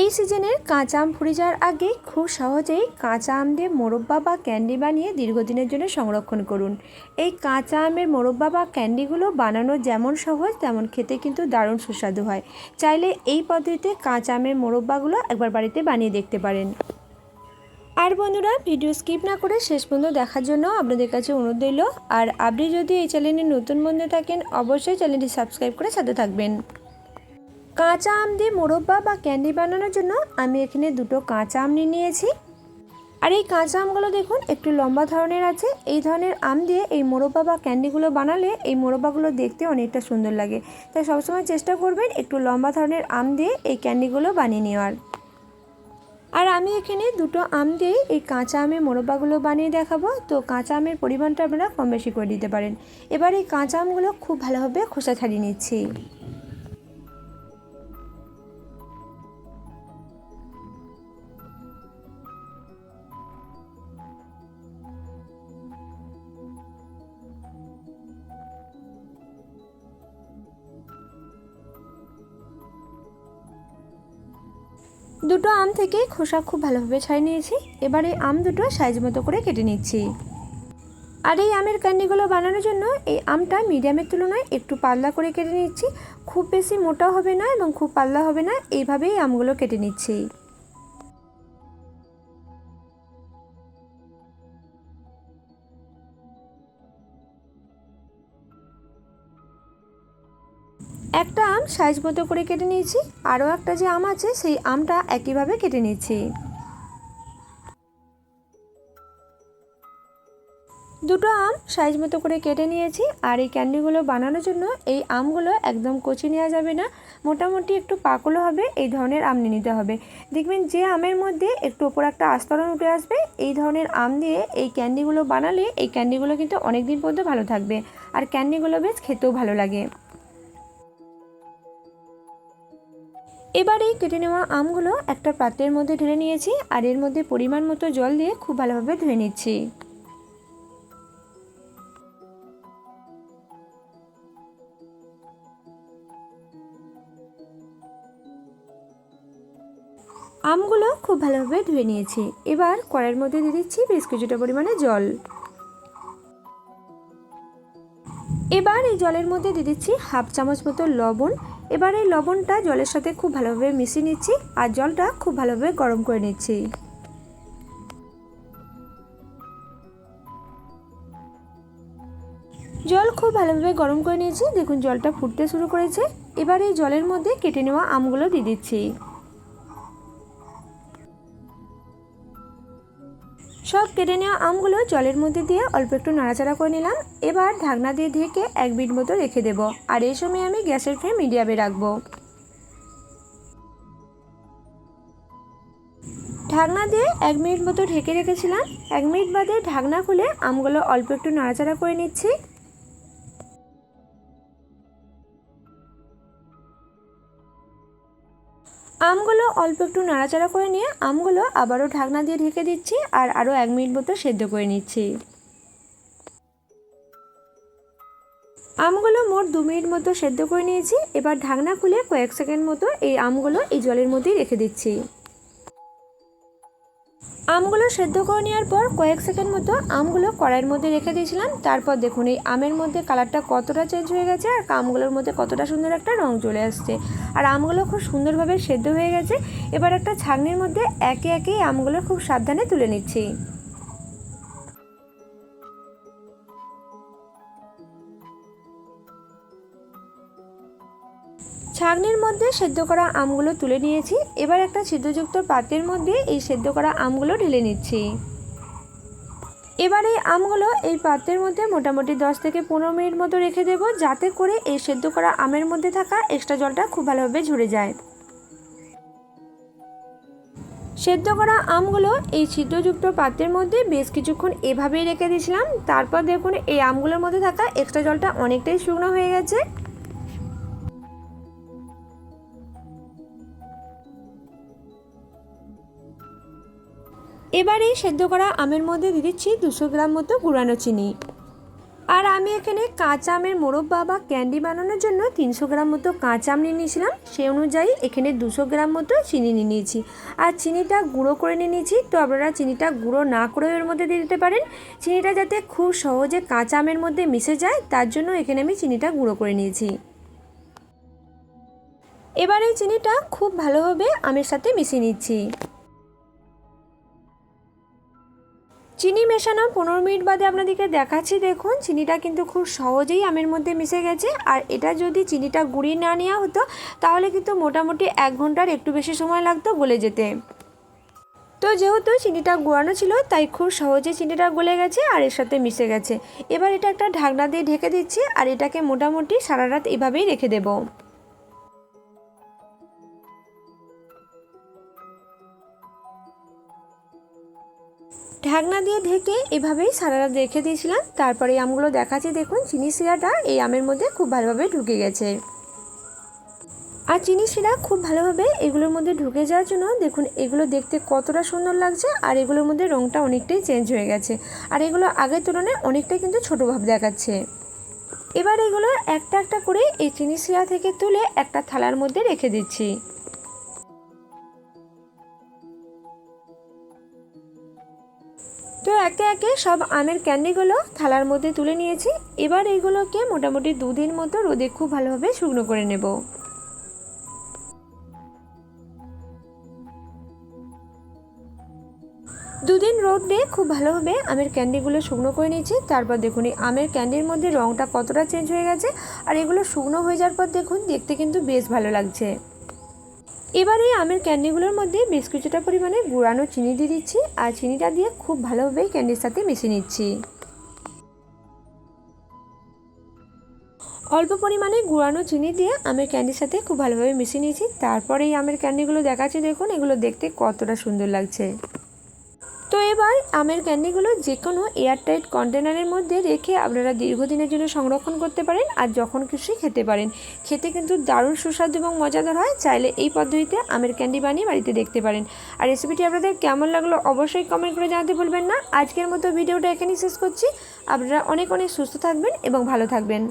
এই সিজনের কাঁচা আম ফুরিয়ে যাওয়ার আগে খুব সহজেই কাঁচা আম দিয়ে মোরব্বা বা ক্যান্ডি বানিয়ে দীর্ঘদিনের জন্য সংরক্ষণ করুন। এই কাঁচা আমের মোরব্বা বা ক্যান্ডিগুলো বানানো যেমন সহজ, তেমন খেতে কিন্তু দারুণ সুস্বাদু হয়। চাইলে এই পদ্ধতিতে কাঁচা আমের মোরব্বাগুলো একবার বাড়িতে বানিয়ে দেখতে পারেন। আর বন্ধুরা, ভিডিও স্কিপ না করে শেষ পর্যন্ত দেখার জন্য আপনাদের কাছে অনুরোধ রইল। আর আপনি যদি এই চ্যানেলে নতুন বন্ধু থাকেন, অবশ্যই চ্যানেলটি সাবস্ক্রাইব করে সাথে থাকবেন। কাঁচা আম দিয়ে মোরব্বা বা ক্যান্ডি বানানোর জন্য আমি এখানে দুটো কাঁচা আম নিয়ে নিয়েছি। আর এই কাঁচা আমগুলো দেখুন, একটু লম্বা ধরনের আছে। এই ধরনের আম দিয়ে এই মোরব্বা বা ক্যান্ডিগুলো বানালে এই মোরব্বাগুলো দেখতে অনেকটা সুন্দর লাগে। তাই সবসময় চেষ্টা করবেন একটু লম্বা ধরনের আম দিয়ে এই ক্যান্ডিগুলো বানিয়ে নেওয়ার। আর আমি এখানে দুটো আম দিয়ে এই কাঁচা আমের মোরব্বাগুলো বানিয়ে দেখাবো। তো কাঁচা আমের পরিমাণটা আপনারা কম বেশি করে দিতে পারেন। এবার এই কাঁচা আমগুলো খুব ভালোভাবে খোসা ছাড়িয়ে নিচ্ছি। দুটো আম থেকে খোসা খুব ভালোভাবে ছাড়িয়ে নিয়েছি। এবার এই আম দুটো সাইজ মতো করে কেটে নিচ্ছি। আর এই আমের ক্যান্ডিগুলো বানানোর জন্য এই আমটা মিডিয়ামের তুলনায় একটু পাল্লা করে কেটে নিচ্ছি। খুব বেশি মোটা হবে না এবং খুব পাল্লা হবে না, এইভাবেই আমগুলো কেটে নিচ্ছি। একটা আম সাইজ মতো করে কেটে নিয়েছি, আরও একটা যে আম আছে সেই আমটা একইভাবে কেটে নিয়েছি দুটো আম সাইজ মতো করে কেটে নিয়েছি আর এই ক্যান্ডিগুলো বানানোর জন্য এই আমগুলো একদম কচি নেওয়া যাবে না, মোটামুটি একটু পাকলো হবে, এই ধরনের আম নিয়ে নিতে হবে। দেখবেন যে আমের মধ্যে একটু ওপর একটা আস্তরণ উঠে আসবে, এই ধরনের আম দিয়ে এই ক্যান্ডিগুলো বানালে এই ক্যান্ডিগুলো কিন্তু অনেক দিন পর্যন্ত ভালো থাকবে, আর ক্যান্ডিগুলো বেশ খেতেও ভালো লাগে। এবার কেটে নেওয়া আমগুলো একটা পাত্রের মধ্যে ঢেলে নিয়েছি আর এর মধ্যে পরিমাণ মতো জল দিয়ে খুব ভালোভাবে ধুয়ে নিচ্ছি। আমগুলো খুব ভালোভাবে ধুয়ে নিয়েছি। এবার কড়াইয়ের মধ্যে দিয়ে দিচ্ছি বেশ কিছুটা পরিমাণে জল। এবার এই জলের মধ্যে দিয়ে দিচ্ছি হাফ চামচ মতো লবণ। এবার এই লবণটা জলের সাথে খুব ভালোভাবে মিশিয়ে নিচ্ছি আর জলটা খুব ভালোভাবে গরম করে নিচ্ছি। জল খুব ভালোভাবে গরম করে নিয়েছি। দেখুন জলটা ফুটতে শুরু করেছে। এবার এই জলের মধ্যে কেটে নেওয়া আমগুলো দিয়ে দিচ্ছি। সব কেটে নেওয়া আমগুলো জলের মধ্যে দিয়ে অল্প একটু নাড়াচাড়া করে নিলাম। এবার ঢাকনা দিয়ে ঢেকে এক মিনিট মতো রেখে দেব। আর এই সময় আমি গ্যাসের ফ্লেম মিডিয়ামে রাখব। ঢাকনা দিয়ে এক মিনিট মতো ঢেকে রেখেছিলাম। এক মিনিট বাদে ঢাকনা খুলে আমগুলো অল্প একটু নাড়াচাড়া করে নিচ্ছি। আমগুলো অল্প একটু নাড়াচাড়া করে নিয়ে আমগুলো আবারও ঢাকনা দিয়ে ঢেকে দিচ্ছি আর আরও এক মিনিট মতো সেদ্ধ করে নিচ্ছি। আমগুলো মোট দু মিনিট মতো সেদ্ধ করে নিয়েছি। এবার ঢাকনা খুলে কয়েক সেকেন্ড মতো এই আমগুলো এই জলের মধ্যেই রেখে দিচ্ছি। আমগুলো সেদ্ধ করে নেওয়ার পর কয়েক সেকেন্ড মতো আমগুলো কড়াইয়ের মধ্যে রেখে দিয়েছিলাম। তারপর দেখুন এই আমের মধ্যে কালারটা কতটা চেঞ্জ হয়ে গেছে আর আমগুলোর মধ্যে কতটা সুন্দর একটা রং চলে আসছে। আর আমগুলো খুব সুন্দরভাবে সেদ্ধ হয়ে গেছে। এবার একটা ছাগনির মধ্যে একে একে আমগুলো খুব সাবধানে তুলে নিচ্ছি। ছাগনির মধ্যে সেদ্ধ করা আমগুলো তুলে নিয়েছি। এবার একটা সিদ্ধযুক্ত পাত্রের মধ্যে এই সেদ্ধ করা আমগুলো ঢেলে নিচ্ছি। এবার এই আমগুলো এই পাত্রের মধ্যে মোটামুটি দশ থেকে পনেরো মিনিট মতো রেখে দেবো, যাতে করে এই সেদ্ধ করা আমের মধ্যে থাকা এক্সট্রা জলটা খুব ভালোভাবে ঝরে যায়। সেদ্ধ করা আমগুলো এই ছিদ্রযুক্ত পাত্রের মধ্যে বেশ কিছুক্ষণ এভাবেই রেখে দিয়েছিলাম। তারপর দেখুন, এই আমগুলোর মধ্যে থাকা এক্সট্রা জলটা অনেকটাই শুকনো হয়ে গেছে। এবার সেদ্ধ করা আমের মধ্যে দিয়ে দিচ্ছি দুশো গ্রাম মতো গুঁড়ানো চিনি। আর আমি এখানে কাঁচা আমের মোরব্বা বা ক্যান্ডি বানানোর জন্য তিনশো গ্রাম মতো কাঁচা আম নিয়ে নিয়েছিলাম। সেই অনুযায়ী এখানে দুশো গ্রাম মতো চিনি নিয়ে নিয়েছি। আর চিনিটা গুঁড়ো করে নিয়ে নিয়েছি। তো আপনারা চিনিটা গুঁড়ো না করে এর মধ্যে দিয়ে দিতে পারেন। চিনিটা যাতে খুব সহজে কাঁচা আমের মধ্যে মিশে যায়, তার জন্য এখানে আমি চিনিটা গুঁড়ো করে নিয়েছি। এবার এই চিনিটা খুব ভালোভাবে আমের সাথে মিশিয়ে নিচ্ছি। চিনি মেশানো পনেরো মিনিট বাদে আপনাদেরকে দেখাচ্ছি, দেখুন। চিনিটা কিন্তু খুব সহজেই আমের মধ্যে মিশে গেছে। আর এটা যদি চিনিটা গুঁড়িয়ে না নেওয়া হতো, তাহলে কিন্তু মোটামুটি এক ঘণ্টার একটু বেশি সময় লাগতো গলে যেতে। তো যেহেতু চিনিটা গুঁড়ানো ছিল, তাই খুব সহজে চিনিটা গলে গেছে আর এর সাথে মিশে গেছে। এবার এটা একটা ঢাকনা দিয়ে ঢেকে দিচ্ছি, আর এটাকে মোটামুটি সারা রাত এভাবেই রেখে দেবো। ঢাকনা দিয়ে ঢেকে এভাবেই সারা রাত রেখে দিয়েছিলাম। তারপরে আমগুলো দেখাচ্ছি, দেখুন, চিনি শিরাটা এই আমের মধ্যে খুব ভালোভাবে ঢুকে গেছে। আর চিনি শিরা খুব ভালোভাবে এগুলোর মধ্যে ঢুকে যাওয়ার জন্য দেখুন, এগুলো দেখতে কতটা সুন্দর লাগছে আর এগুলোর মধ্যে রঙটা অনেকটাই চেঞ্জ হয়ে গেছে। আর এগুলো আগের তুলনায় অনেকটাই কিন্তু ছোটো ভাব দেখাচ্ছে। এবার এগুলো একটা একটা করে এই চিনি শিরা থেকে তুলে একটা থালার মধ্যে রেখে দিচ্ছি। তো একে একে সব আমের ক্যান্ডিগুলো থালার মধ্যে তুলে নিয়েছি। এবার এইগুলোকে মোটামুটি দুদিন মতো রোদে খুব ভালোভাবে শুকনো করে নেব। দুদিন রোদ দিয়ে খুব ভালোভাবে আমের ক্যান্ডিগুলো শুকনো করে নিয়েছি। তারপর দেখুন, এই আমের ক্যান্ডির মধ্যে রঙটা কতটা চেঞ্জ হয়ে গেছে। আর এগুলো শুকনো হয়ে যাওয়ার পর দেখুন, দেখতে কিন্তু বেশ ভালো লাগছে। এবার আমের ক্যান্ডিগুলোর মধ্যে বেশ কিছুটা পরিমাণে গুঁড়ানো চিনি দিয়ে দিচ্ছি, আর চিনিটা দিয়ে খুব ভালোভাবেই ক্যান্ডির সাথে মিশিয়ে নিচ্ছি। অল্প পরিমাণে গুঁড়ানো চিনি দিয়ে আমের ক্যান্ডির সাথে খুব ভালোভাবে মিশিয়ে নিয়েছি। তারপরে এই আমের ক্যান্ডিগুলো দেখাচ্ছি, দেখুন এগুলো দেখতে কতটা সুন্দর লাগছে। তো এবার আমের ক্যান্ডিগুলো যে কোনো এয়ারটাইট কন্টেনারের মধ্যে রেখে আপনারা দীর্ঘদিনের জন্য সংরক্ষণ করতে পারেন আর যখন খুশি খেতে পারেন। খেতে কিন্তু দারুণ সুস্বাদু এবং মজাদার হয়। চাইলে এই পদ্ধতিতে আমের ক্যান্ডি বানিয়ে বাড়িতে দেখতে পারেন। আর রেসিপিটি আপনাদের কেমন লাগল অবশ্যই কমেন্ট করে জানাতে ভুলবেন না। আজকের মতো ভিডিওটা এখানেই শেষ করছি। আপনারা অনেক অনেক সুস্থ থাকবেন এবং ভালো থাকবেন।